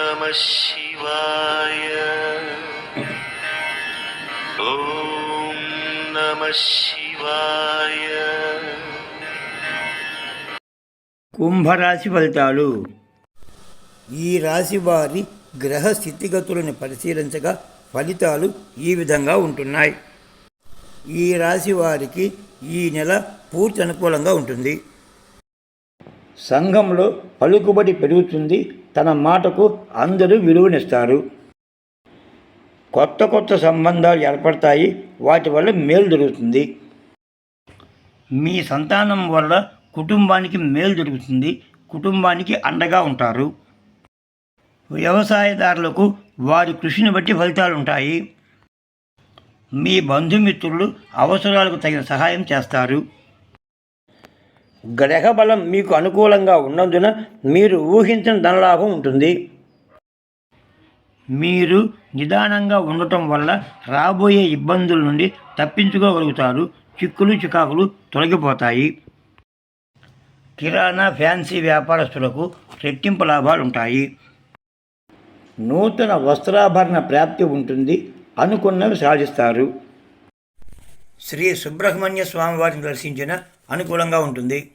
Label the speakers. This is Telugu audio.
Speaker 1: నమ శివాయ నమ శివాయ
Speaker 2: కుంభరాశి ఫలితాలు.
Speaker 3: ఈ రాశి వారి గ్రహ స్థితిగతులను పరిశీలించగా ఫలితాలు ఈ విధంగా ఉంటున్నాయి. ఈ రాశి వారికి ఈ నెల పూర్తి అనుకూలంగా ఉంటుంది.
Speaker 2: సంఘంలో పలుకుబడి పెరుగుతుంది తన మాటకు అందరూ విలువనిస్తారు. కొత్త కొత్త సంబంధాలు ఏర్పడతాయి వాటి వల్ల మేలు జరుగుతుంది. మీ సంతానం వల్ల కుటుంబానికి మేలు జరుగుతుంది కుటుంబానికి అండగా ఉంటారు. వ్యవసాయదారులకు వారి కృషిని బట్టి ఫలితాలు ఉంటాయి. మీ బంధుమిత్రులు అవసరాలకు తగిన సహాయం చేస్తారు. గ్రహబలం మీకు అనుకూలంగా ఉన్నందున మీరు ఊహించిన ధనలాభం ఉంటుంది. మీరు నిదానంగా ఉండటం వల్ల రాబోయే ఇబ్బందుల నుండి తప్పించుకోగలుగుతారు. చిక్కులు చికాకులు తొలగిపోతాయి. కిరాణా ఫ్యాన్సీ వ్యాపారస్తులకు రెట్టింపు లాభాలు ఉంటాయి. నూతన వస్త్రాభరణ ప్రాప్తి ఉంటుంది అనుకున్నవి సాధిస్తారు. శ్రీ సుబ్రహ్మణ్య స్వామివారిని దర్శించిన అనుకూలంగా ఉంటుంది.